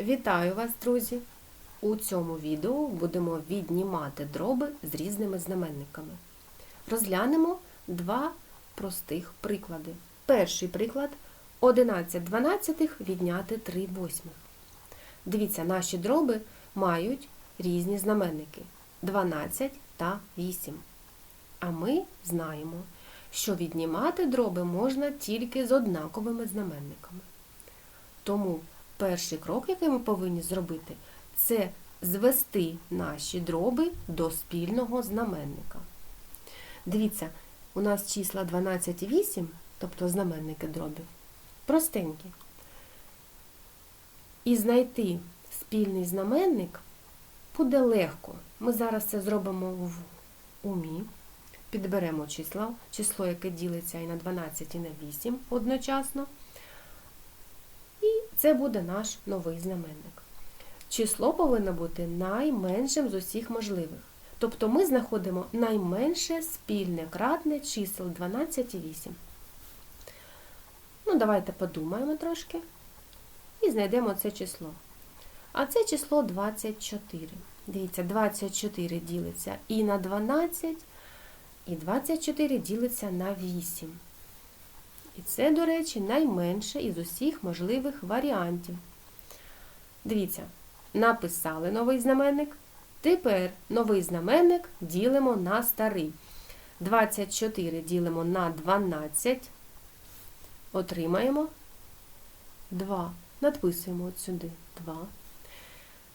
Вітаю вас, друзі! У цьому відео будемо віднімати дроби з різними знаменниками. Розглянемо два простих приклади. Перший приклад 11 дванадцятих відняти 3 восьмих. Дивіться, наші дроби мають різні знаменники 12 та 8. А ми знаємо, що віднімати дроби можна тільки з однаковими знаменниками. Тому перший крок, який ми повинні зробити, це звести наші дроби до спільного знаменника. Дивіться, у нас числа 12 і 8, тобто знаменники дробів, простенькі. І знайти спільний знаменник буде легко. Ми зараз це зробимо в умі. Підберемо числа, число, яке ділиться і на 12, і на 8 одночасно. Це буде наш новий знаменник. Число повинно бути найменшим з усіх можливих. Тобто ми знаходимо найменше спільне кратне чисел 12 і 8. Ну, давайте подумаємо трошки і знайдемо це число. А це число 24. Дивіться, 24 ділиться і на 12, і 24 ділиться на 8. І це, до речі, найменше із усіх можливих варіантів. Дивіться, написали новий знаменник. Тепер новий знаменник ділимо на старий. 24 ділимо на 12. Отримаємо 2. Надписуємо от сюди 2.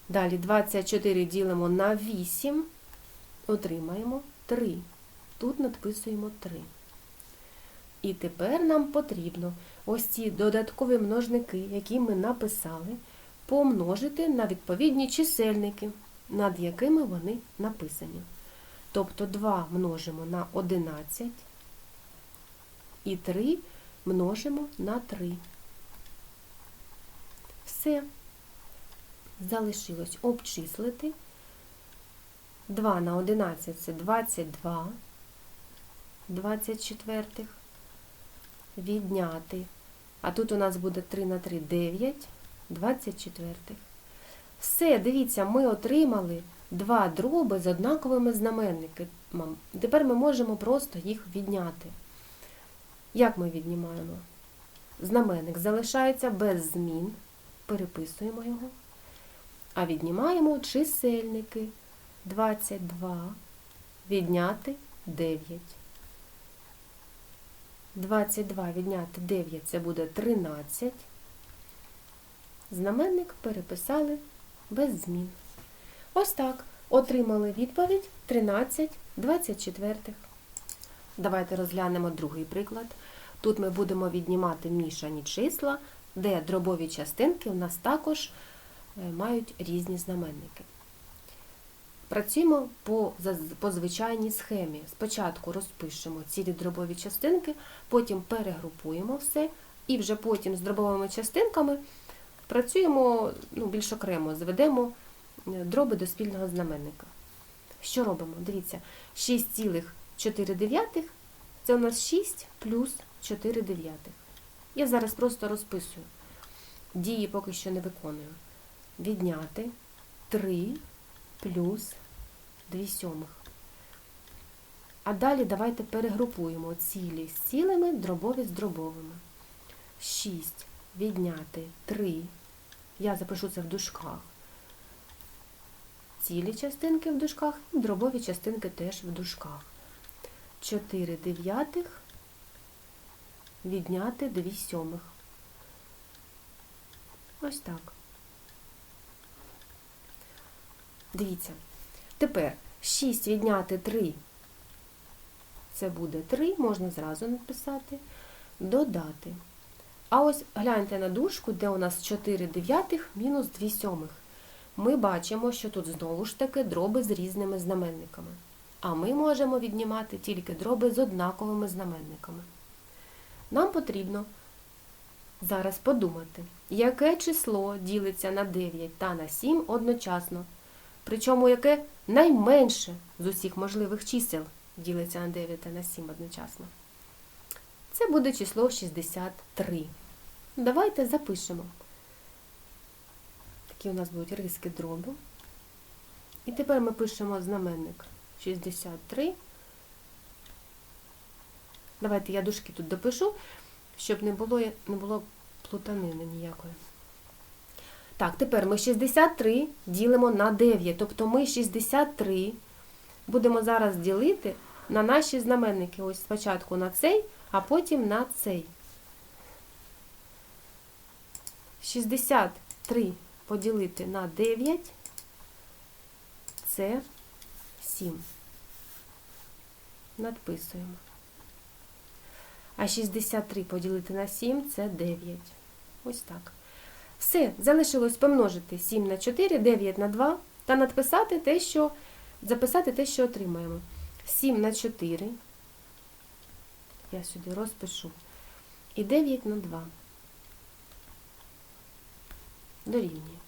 Далі 24 ділимо на 8. Отримаємо 3. Тут надписуємо 3. І тепер нам потрібно ось ці додаткові множники, які ми написали, помножити на відповідні чисельники, над якими вони написані. Тобто 2 множимо на 11 і 3 множимо на 3. Все. Залишилось обчислити. 2 на 11 це 22, 24 відняти. А тут у нас буде 3 на 3 9, 24. Все, дивіться, ми отримали два дроби з однаковими знаменниками. Тепер ми можемо просто їх відняти. Як ми віднімаємо? Знаменник залишається без змін. Переписуємо його. А віднімаємо чисельники 22, відняти 9. 22 відняти 9 це буде 13. Знаменник переписали без змін. Ось так. Отримали відповідь 13 24. Давайте розглянемо другий приклад. Тут ми будемо віднімати мішані числа, де дробові частинки у нас також мають різні знаменники. Працюємо по, по звичайній схемі. Спочатку розпишемо цілі дробові частинки, потім перегрупуємо все, і вже потім з дробовими частинками працюємо ну, більш окремо, зведемо дроби до спільного знаменника. Що робимо? Дивіться, 6,4 це у нас 6 плюс 4 дев'ятих. Я зараз просто розписую. Дії поки що не виконую. Відняти 3 плюс 2 сьомих. А далі давайте перегрупуємо цілі з цілими, дробові з дробовими. 6 відняти 3. Я запишу це в дужках. Цілі частинки в дужках і дробові частинки теж в дужках. 4 дев'ятих відняти 2 сьомих. Ось так. Дивіться. Тепер 6 відняти 3, це буде 3, можна зразу написати, додати. А ось гляньте на дужку, де у нас 4 дев'ятих мінус 2 сьомих. Ми бачимо, що тут знову ж таки дроби з різними знаменниками. А ми можемо віднімати тільки дроби з однаковими знаменниками. Нам потрібно зараз подумати, яке число ділиться на 9 та на 7 одночасно. Причому яке найменше з усіх можливих чисел ділиться на 9 та на 7 одночасно. Це буде число 63. Давайте запишемо. Такі у нас будуть риски дробу. І тепер ми пишемо знаменник 63. Давайте я дужки тут допишу, щоб не було, не було плутанини ніякої. Так, тепер ми 63 ділимо на 9. Тобто ми 63 будемо зараз ділити на наші знаменники. Ось спочатку на цей, а потім на цей. 63 поділити на 9 це 7. Надписуємо. А 63 поділити на 7 це 9. Ось так. Все, залишилось помножити 7 на 4, 9 на 2 та надписати те, що, записати те, що отримаємо. 7 на 4. Я сюди розпишу. І 9 на 2. Дорівнює.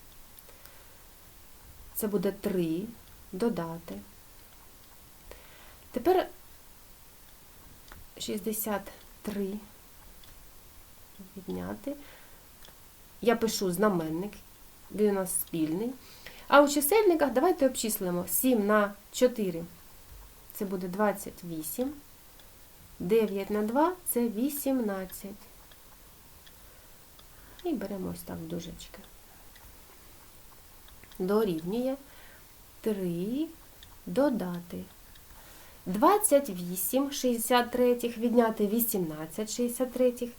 Це буде 3 додати. Тепер 63 відняти. Я пишу знаменник, він у нас спільний. А у чисельниках давайте обчислимо 7 на 4. Це буде 28. 9 на 2 це 18. І беремо ось так дужечки. Дорівнює 3 додати. 28 63 відняти 18 63.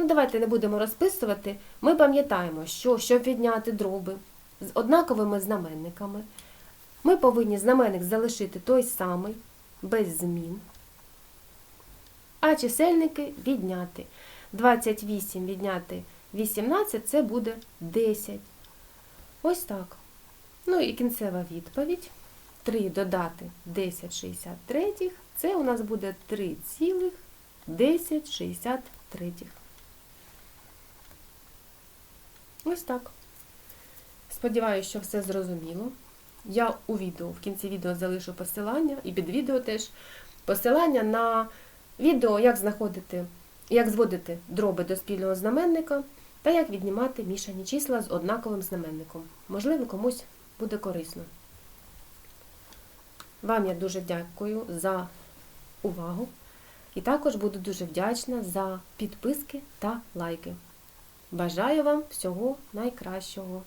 Ну, давайте не будемо розписувати. Ми пам'ятаємо, що щоб відняти дроби з однаковими знаменниками, ми повинні знаменник залишити той самий, без змін, а чисельники відняти. 28 відняти 18 це буде 10. Ось так. Ну і кінцева відповідь. 3 додати 1063, це у нас буде 3,1063. Ось так. Сподіваюся, що все зрозуміло. Я у відео, в кінці відео залишу посилання, і під відео теж посилання на відео, як знаходити, як зводити дроби до спільного знаменника та як віднімати мішані числа з однаковим знаменником. Можливо, комусь буде корисно. Вам я дуже дякую за увагу. І також буду дуже вдячна за підписки та лайки. Бажаю вам всього найкращого!